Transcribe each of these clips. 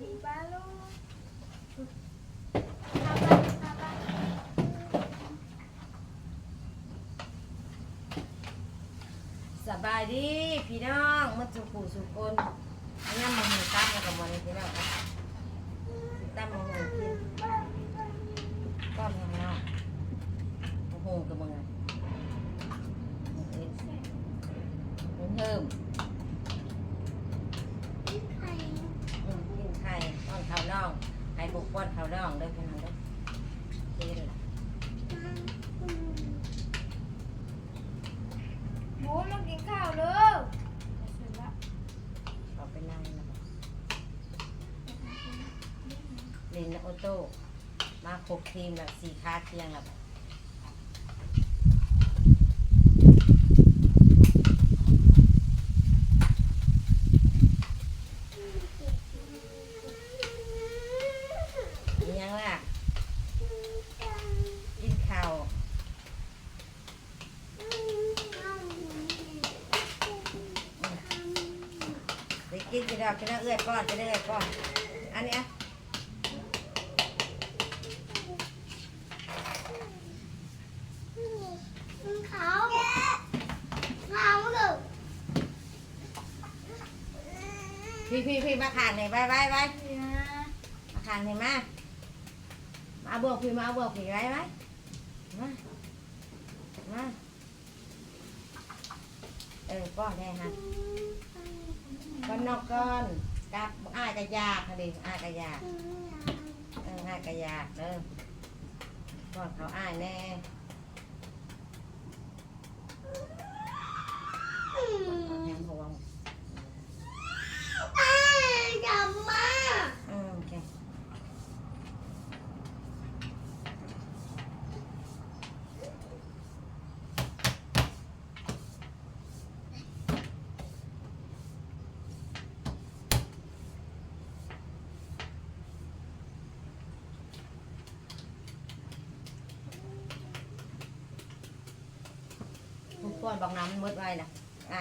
สบายดีพี่น้องมันสุขูสุคนอันนี้มันหูตั้งกับมันพี่น้องครับตั้มมันหูกินก้อนของเรามันหูกับมึงอะมันเพิ่ม ไข่ อืมกินไข่ก้อนข้าวน่องไข่บุกก้อนข้าวน่องเด้อพี่น้องเด้อกินล่ะ หมูมากินข้าวเด้อเสร็จแล้ว เอาไปนั่งนะลินโอโต้มาครบทีมแบบสี่ขาเคียงแบบอิหยังล่ะกินข้าวไปกินจะได้กินแล้วเอื้อยป้อนจะได้เอื้อยป้อนอันนี้ย เขาเขาเลยพี่พี่พี่มาขางหน่อยไปไปไปมาขางหน่อยมามาเอาบวกพี่มาเอาบวกพี่ไว้ไว้มามาเออป้อนได้ฮะก้อนนอกก้อนกับอ้ายกระยากค่ะดิอ้ายกระยากเอออ้ายกระยากเด้อป้อนเขาอ้ายแน่แหงหัว จับมา อืมโอเค ทุกคนบอกน้ำมันมืดไว้นะอ่า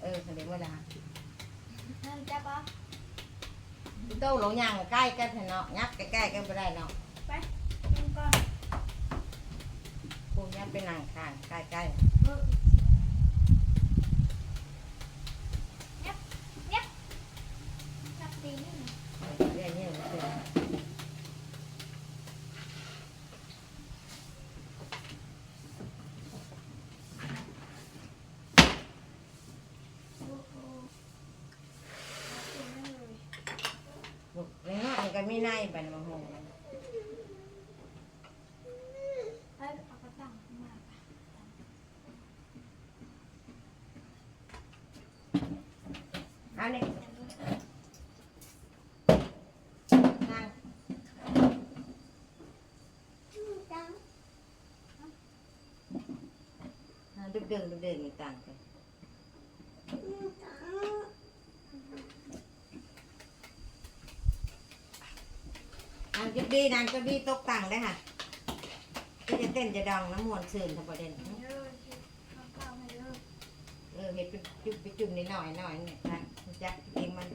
เออเดี๋ยวมืดละฮะนั่นจับปะพี่โต้หลงยางใกล้กันเถอะเนาะยักใกล้ๆกันไปได้เนาะไปกินก่อนพวกยักเป็นนางข้างใกล้เออเย็บเย็บจับตีนี่ ๆเรื่องนี้มันเป็น โอ้โหเอาไปเลย ลูกเล็กน้อยมันก็มี ในไปนะมังหงไปเอากระตังมาเอาเนี่ยนั่งอ่าดึกเดินดึกเดินต่างกัน นางจะดีนางจะดีตกต่างได้ค่ะก็จะเต้นจะดองน้ำมวนซื่นทั้งประเด็นเออเห็ดเป็นจุ่มไปจุ่มนิดหน่อยหน่อยเนี่ยนะจักเองมัน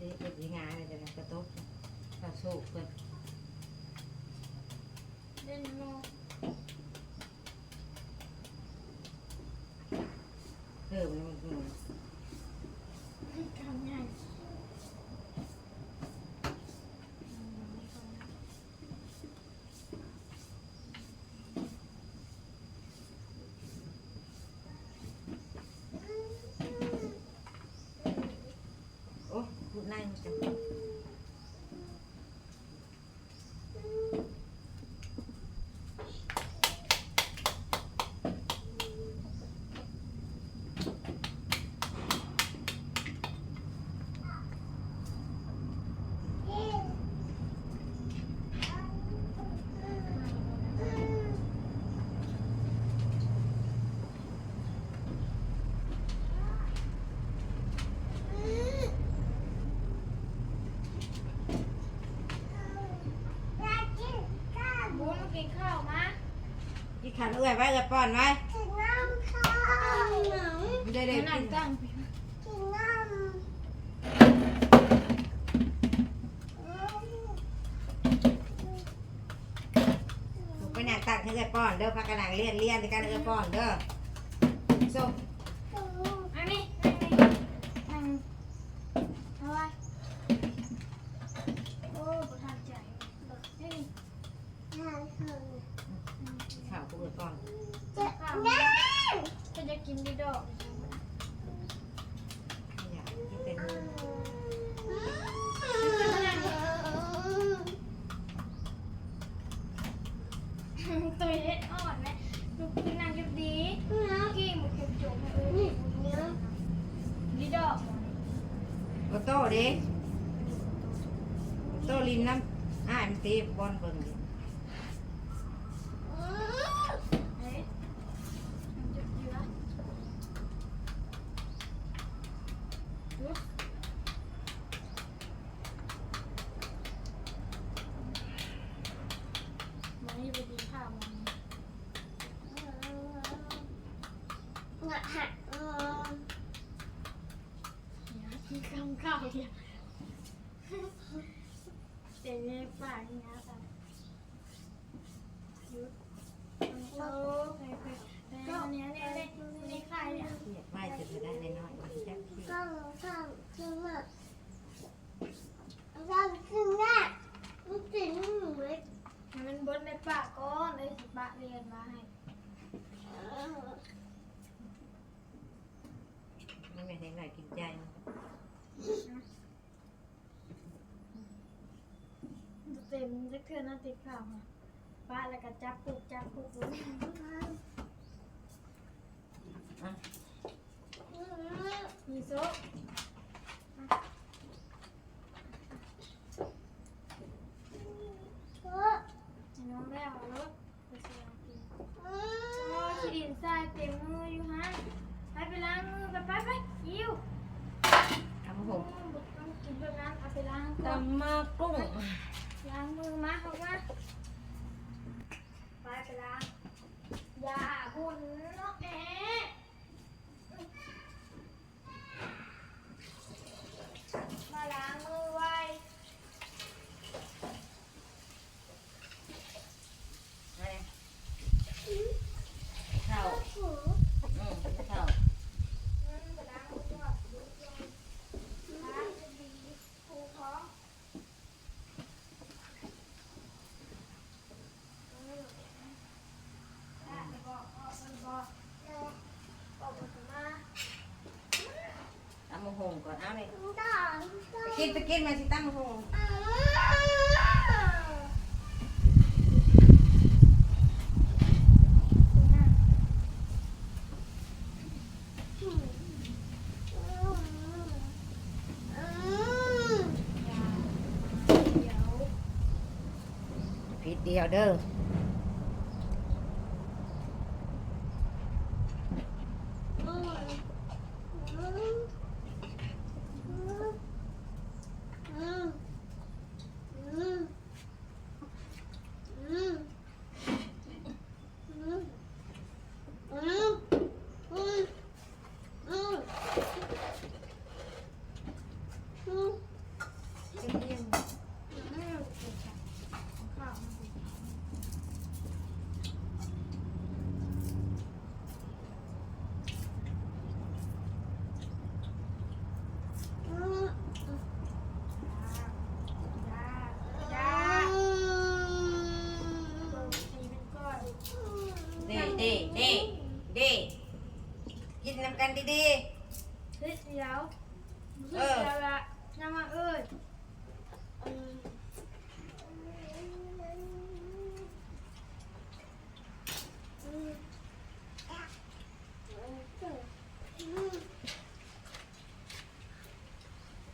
ดีเป็นยังไงเลยจะกระตุกกระสูบเพื่อน เล่นโม เพิ่มมันมัน ทำใหญ่ โอ้พูดไล่มันจังโมมากินข้าวมา ที่ขัน เอื้อยไว้เอือยป้อนไว้ถึงน้ำไม่ได้ได้นั่กิงนตั้งไปนั่งตักให้เลยป้อนเด้อพักกระนังเลียนเลียนในการเอ้ป้อนเด้อส้มอันนี้นั่งนี่นั่งเอาไว้โอ้ประทับใจนี่ข้าวกู เอ้ป้อนข้าวก็จะกินดีดอกไม่อยากกินแต่มือตัวเล็กอ่อนไหมลูกกินนางเก็บดีกี่หมดเก็บจบเออดีดอกโอโต้เด้โอโต้ริมน้ำอ้ายมันตีบอลเบิ่งดิ เฮ้ยมันจะเยอะ มันนี่ไปดีข้าวมันกินข้าวข้าเดียวเต็มในปากนี่นะแต่ยุดโอ้เคยเคยก็เนี้ยเนี่ยเนี่ย เรียกไม่จะจะได้น้อยๆมันจะขี้ให้มันบดในปากก้อนเลยสิปะเรียนมาให้ไม่แม่นให้หน่อยกินใจมันเต็มจะเทือนน่าติดข่าวค่ะปะแล้วก็จับปุกจับปุกเลยอะ โซ่น้องแล้วรถไปเสียกินโอ้ขี้ดินทรายเต็มมืออยู่ฮะไปไปล้างมือไปไปไปยิวเอามาหงต้องกินแบบนั้นเอาไปล้างก่อนตำมากุ้งล้างมือมาเขามาไปไปล้างอย่าบุญเนาะแหมมาล้างมือไว้ ข้าวอืมข้าว อืมไปล้างมือก่อนดูก่อนล้างจะดีครูพร้อมอืมได้ไปบอกพ่อไปบอกบอกบอกมา ตำมาหงก่อนเอาเลย กินไปกินมาสิตำมาหง เดี๋ยว ผิดเดียวเด้อ เด้เด้เด้เด้กินน้ำกันดี เฮ้ยเดี๋ยว เออน้ำมาเอ้ย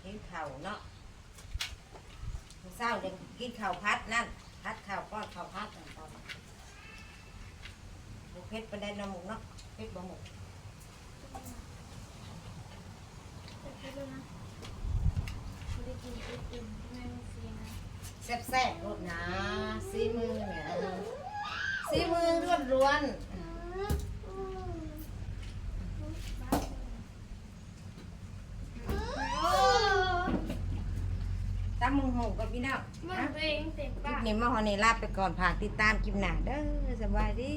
กินข้าวเนาะมื้อเช้าจะกินข้าวพัดนั่น พัดข้าวก้อนข้าวพัดตอนเพชรเป็นได้น้ำหมูเนาะเพชรบ่หมู แซ่บๆรวดนะซีมือเนี่ยซีมือรวดร้วนตามมึงหงกับพี่น้องมันะเนมมาฮอนนี่ลาไปก่อนผ่านติดตามกิมหนาเด้อสบายดี